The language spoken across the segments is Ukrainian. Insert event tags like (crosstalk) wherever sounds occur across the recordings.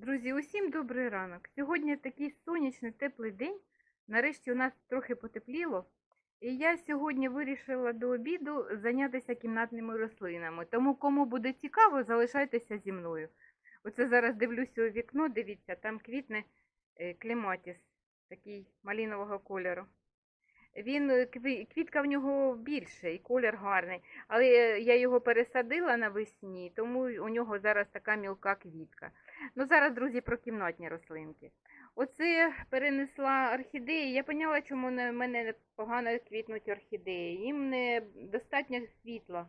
Друзі, усім добрий ранок. Сьогодні такий сонячний теплий день. Нарешті у нас трохи потепліло. І я сьогодні вирішила до обіду зайнятися кімнатними рослинами. Тому, кому буде цікаво, залишайтеся зі мною. Оце зараз дивлюся у вікно, дивіться, там квітне е, клематіс, такий малинового кольору. Він, е, квітка в нього більше і колір гарний, але я його пересадила навесні, тому у нього зараз така мілка квітка. Ну, зараз, друзі, про кімнатні рослинки. Оце перенесла орхідеї. Я поняла, чому в мене погано квітнуть орхідеї. Їм не достатньо світла.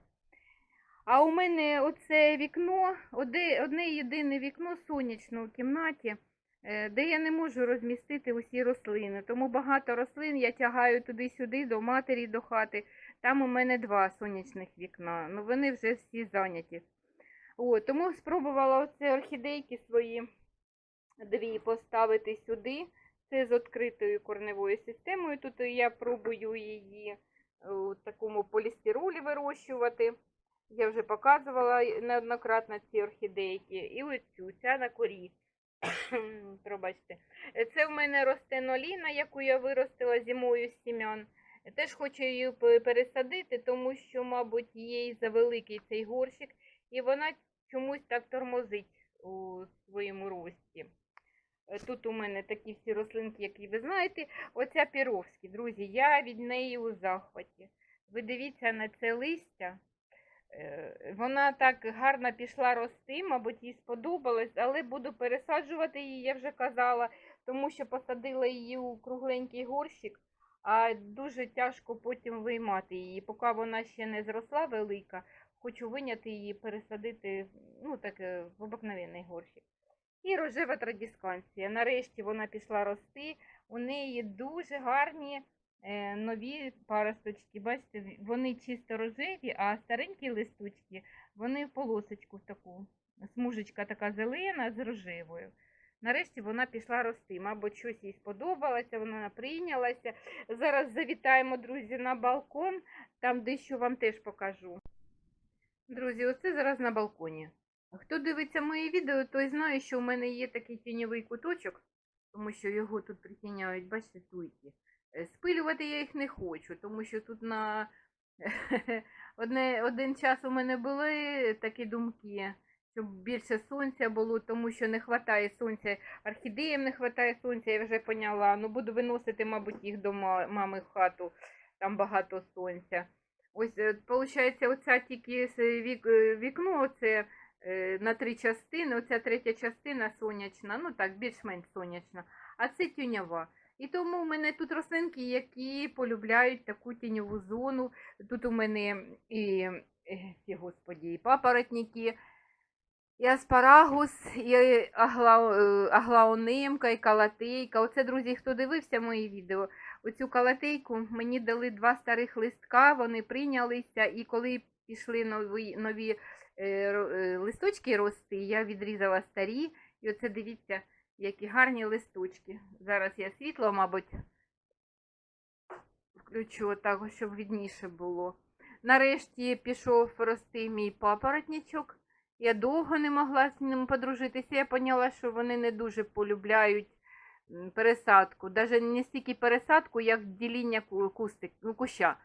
А у мене оце вікно, одне, єдине вікно сонячне у кімнаті, е, де я не можу розмістити усі рослини. Тому багато рослин я тягаю туди-сюди, до матері, до хати. Там у мене два сонячних вікна. Ну вони вже всі зайняті. О, тому спробувала оце орхідейки свої дві поставити сюди. Це з відкритою корневою системою. Тут я пробую її у такому полістиролі вирощувати. Я вже показувала неоднократно ці орхідейки. І оцю, ця на корі. (coughs) Пробачте. Це в мене росте ноліна, яку я виростила зимою з сім'ян. Теж хочу її пересадити, тому що, мабуть, їй завеликий цей горщик, і вона чомусь так тормозить у своєму рості. Е, Тут у мене такі всі рослинки, які ви знаєте. Оця піровські, друзі, я від неї у захваті. Ви дивіться на це листя. Е, Вона так гарно пішла рости, мабуть, їй сподобалось, але буду пересаджувати її, я вже казала, тому що посадила її у кругленький горщик, а дуже тяжко потім виймати її. Поки вона ще не зросла велика, хочу виняти її, пересадити ну, так, в обикновений горщик. І рожева традісканція. Нарешті вона пішла рости. У неї дуже гарні е, нові паросточки. Бачите, вони чисто рожеві, а старенькі листочки, вони в полосочку таку. Смужечка така зелена з рожевою. Нарешті вона пішла рости. Мабуть, щось їй сподобалося, вона прийнялася. Зараз завітаємо, друзі, на балкон, там дещо вам теж покажу. Друзі, оце зараз на балконі. Хто дивиться мої відео, той знає, що у мене є такий тіньовий куточок, тому що його тут притіняють, бачите, туйки. Е, Спилювати я їх не хочу, тому що тут на (laughs) Одне, один час у мене були такі думки, щоб більше сонця було, тому що не вистачає сонця, орхідеям не вистачає сонця, я вже поняла. Ну буду виносити, мабуть, їх до мами в хату, там багато сонця. Ось, виходить, оця тільки е, вікно, оце е, на три частини, оця третя частина сонячна, ну так, більш-менш сонячна, а це тіньова. І тому в мене тут рослинки, які полюбляють таку тіньову зону. Тут у мене і, е, ці, господі, і папоротники, і аспарагус, і е, аглаонимка, і калатейка. Оце, друзі, хто дивився мої відео, оцю калатейку мені дали два старих листка, вони прийнялися, і коли пішли нові, нові е, е, листочки рости, я відрізала старі, і оце дивіться, які гарні листочки. Зараз я світло, мабуть, включу отак, щоб відніше було. Нарешті пішов рости мій папоротничок. Я довго не могла з ним подружитися. Я поняла, що вони не дуже полюбляють пересадку. Навіть не стільки пересадку, як діління ку- кустик, ну, куща,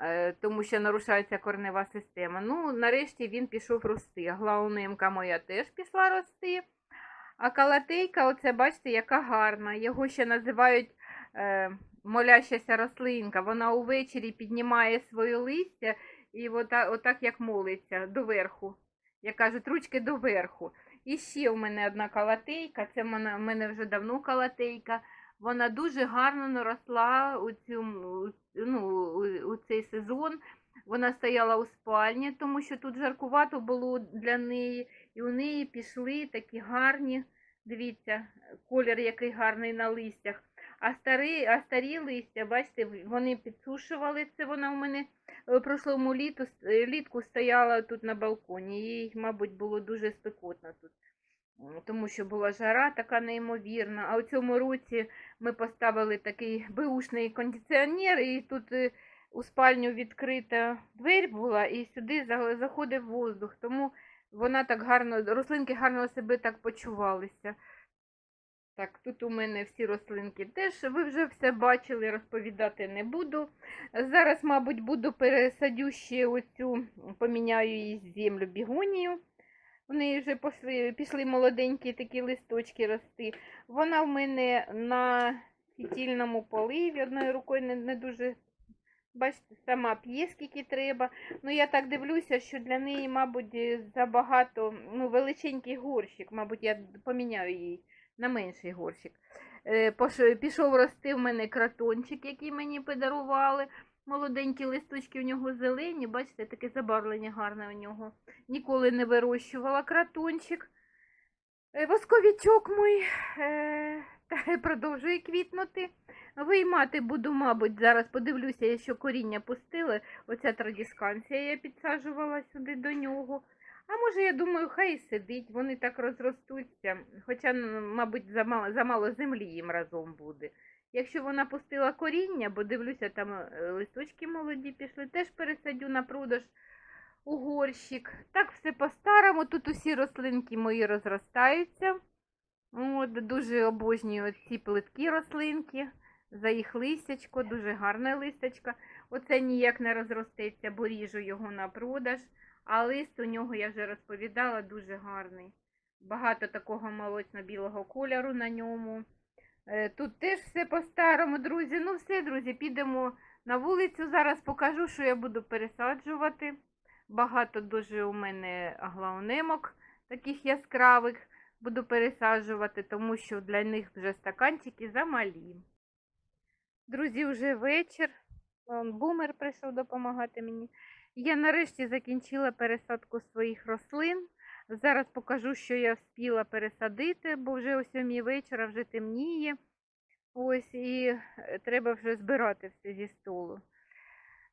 е, тому що нарушається корнева система. Ну, нарешті він пішов рости. Глаунимка моя теж пішла рости. А калатейка, оце бачите, яка гарна. Його ще називають е, молящася рослинка. Вона увечері піднімає своє листя і ота, отак як молиться доверху. Як кажуть, ручки доверху. І ще у мене одна калатейка, це в мене, вже давно калатейка. Вона дуже гарно наросла у, цю, ну, у, цей сезон. Вона стояла у спальні, тому що тут жаркувато було для неї. І у неї пішли такі гарні, дивіться, колір який гарний на листях. А старі, а старі листя, бачите, вони підсушували це. Вона у мене прошлому літу, е, літку стояла тут на балконі. Їй, мабуть, було дуже спекотно тут. Тому що була жара така неймовірна. А у цьому році ми поставили такий беушний кондиціонер, і тут е, у спальню відкрита двері була, і сюди заходив воздух. Тому вона так гарно, рослинки гарно себе так почувалися. Так, тут у мене всі рослинки теж ви вже все бачили, розповідати не буду. Зараз, мабуть, буду пересадю ще оцю, поміняю її землю бігонію. У неї вже пішли, пішли молоденькі такі листочки рости. Вона в мене на фітільному поливі, одною рукою не, не дуже, бачите, сама п'є, скільки треба. Ну, я так дивлюся, що для неї, мабуть, забагато, ну, величенький горщик, мабуть, я поміняю її на менший горщик. Е, Пішов рости в мене кратончик, який мені подарували. Молоденькі листочки у нього зелені, бачите, таке забарвлення гарне у нього. Ніколи не вирощувала кратончик. Е, Восковічок мій е, продовжує квітнути. Виймати буду, мабуть, зараз подивлюся, я що коріння пустили. Оця традісканція я підсаджувала сюди до нього. А може, я думаю, хай сидить, вони так розростуться. Хоча, ну, мабуть, замало, замало землі їм разом буде. Якщо вона пустила коріння, бо дивлюся, там е, листочки молоді пішли, теж пересадю на продаж у горщик. Так все по-старому. Тут усі рослинки мої розростаються. От, дуже обожнюю ці плиткі рослинки. За їх листячко, дуже гарне листячко. Оце ніяк не розростеться, бо ріжу його на продаж. А лист у нього, я вже розповідала, дуже гарний. Багато такого молочно-білого кольору на ньому. Е, Тут теж все по-старому, друзі. Ну все, друзі, підемо на вулицю. Зараз покажу, що я буду пересаджувати. Багато дуже у мене аглаонемок таких яскравих буду пересаджувати, тому що для них вже стаканчики замалі. Друзі, вже вечір. Бумер прийшов допомагати мені. Я нарешті закінчила пересадку своїх рослин. Зараз покажу, що я встигла пересадити, бо вже о 7 вечора вже темніє. Ось і е, треба вже збирати все зі столу.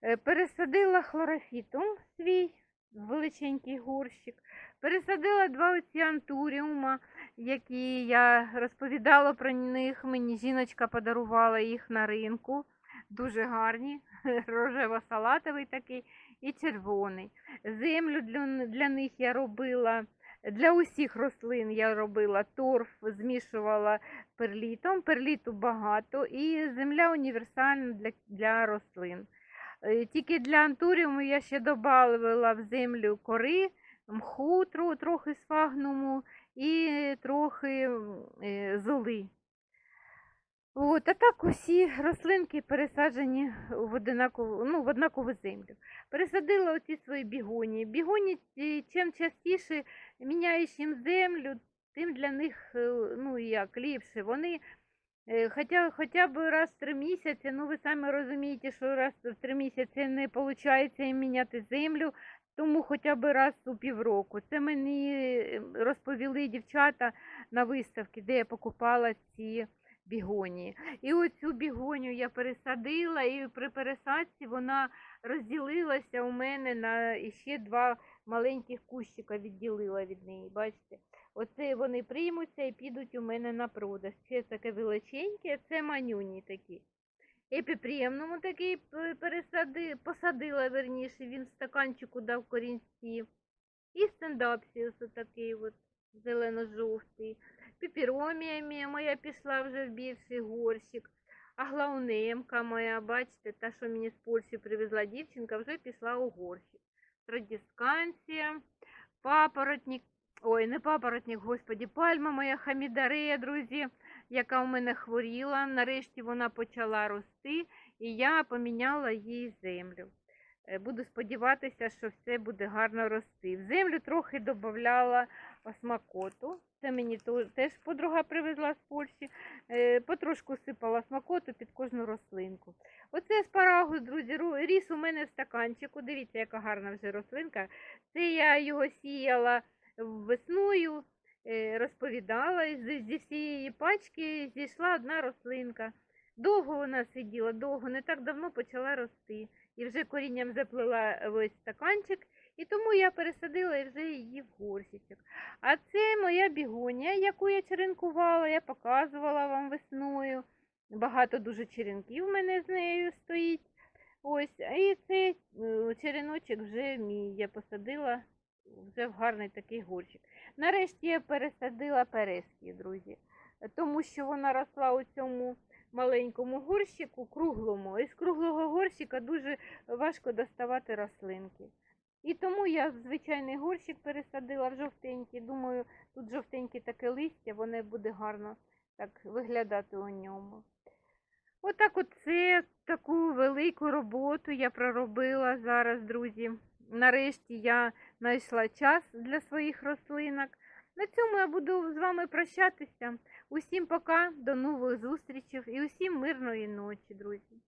Е, Пересадила хлорофітум свій величенький горщик. Пересадила два оці антуріума, які я розповідала про них. Мені жіночка подарувала їх на ринку. Дуже гарні, (laughs) рожево-салатовий такий і червоний. Землю для, для них я робила. Для усіх рослин я робила торф, змішувала перлітом. Перліту багато і земля універсальна для, для рослин. Е, Тільки для антуріуму я ще додавала в землю кори, мху трохи сфагнуму і трохи е, золи. От, а так усі рослинки пересаджені в одинакову, ну, в однакову землю. Пересадила оці свої бігоні. Бігоні, чим частіше міняєш їм землю, тим для них е, ну, як, ліпше. Вони е, хоча, хоча б раз в три місяці, ну ви самі розумієте, що раз в три місяці не виходить їм міняти землю, тому хоча б раз у півроку. Це мені розповіли дівчата на виставці, де я покупала ці бігонії. І оцю бігонію я пересадила, і при пересадці вона розділилася у мене на ще два маленьких кущика відділила від неї. Бачите? Оце вони приймуться і підуть у мене на продаж. Це таке величеньке, це манюні такі. Епіприємному такий пересади, посадила верніше, він в стаканчику дав корінців. І стендапсіус такий от зелено-жовтий. Піпіромія моя пішла вже в більший горщик. А глаунемка моя, бачите, та, що мені з Польщі привезла дівчинка, вже пішла у горщик. Традісканція, папоротник, ой, не папоротник, господі, пальма моя хамідарея, друзі, яка у мене хворіла. Нарешті вона почала рости, і я поміняла їй землю. Е, Буду сподіватися, що все буде гарно рости. В землю трохи додавала смакоту. Це мені теж подруга привезла з Польщі. Е, Потрошку сипала смакоту під кожну рослинку. Оце аспарагус, друзі, ріс у мене в стаканчику. Дивіться, яка гарна вже рослинка. Це я його сіяла весною, е, розповідала. Зі, всієї пачки зійшла одна рослинка. Довго вона сиділа, довго, не так давно почала рости. І вже корінням заплела весь стаканчик, і тому я пересадила і вже її в горщичок. А це моя бігонія, яку я черенкувала, я показувала вам весною. Багато дуже черенків в мене з нею стоїть. Ось, і цей е, череночок вже мій. Я посадила вже в гарний такий горщик. Нарешті я пересадила перески, друзі, тому що вона росла у цьому маленькому горщику, круглому. І з круглого горщика дуже важко доставати рослинки. І тому я звичайний горщик пересадила в жовтенький. Думаю, тут жовтеньке таке листя, воно буде гарно так виглядати у ньому. Отак от це таку велику роботу я проробила зараз, друзі. Нарешті я знайшла час для своїх рослинок. На цьому я буду з вами прощатися. Усім пока, до нових зустрічей і усім мирної ночі, друзі.